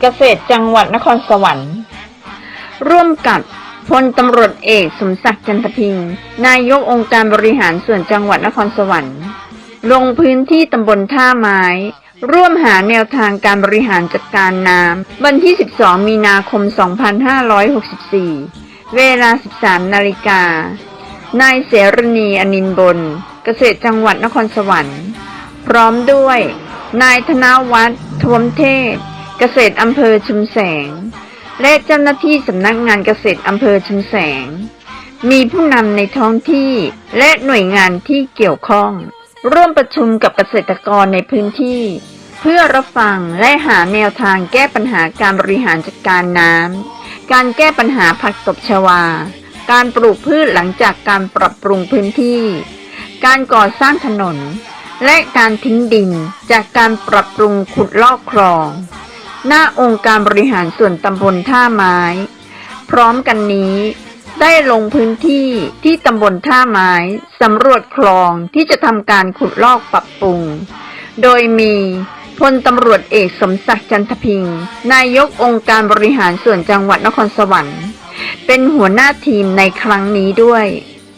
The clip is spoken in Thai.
เกษตรจังหวัดนครสวรรค์ ร่วมกับพลตำรวจเอกสมศักดิ์จันทพิงนายกองค์การบริหารส่วนจังหวัดนครสวรรค์ ลงพื้นที่ตำบลท่าไม้ ร่วมหาแนวทางการบริหารจัดการน้ำวันที่ 12 มีนาคม 2564 เวลา 13 นาฬิกา นายเสรณีอนินบน เกษตรจังหวัดนครสวรรค์ พร้อมด้วย นายธนวัฒน์ทวมเทพ เกษตรอำเภอชุมแสง และเจ้าหน้าที่สำนักงานเกษตรอำเภอชุมแสง มีผู้นำในท้องที่และหน่วยงานที่เกี่ยวข้อง ร่วมประชุมกับเกษตรกรในพื้นที่ เพื่อรับฟังและหาแนวทางแก้ปัญหาการบริหารจัดการน้ำการแก้ปัญหาผักตบชวา การปลูกพืชหลังจากการปรับปรุงพื้นที่ การก่อสร้างถนนและการทิ้งดินจากการปรับปรุงขุดลอกคลอง หน้าองค์การบริหารส่วนตำบลท่าไม้ พร้อมกันนี้ได้ลงพื้นที่ที่ตำบลท่าไม้สำรวจคลองที่จะทำการขุดลอกปรับปรุง โดยมีพลตำรวจเอกสมศักดิ์จันทพิงค์นายกองค์การบริหารส่วนจังหวัดนครสวรรค์ เป็นหัวหน้าทีมในครั้งนี้ด้วย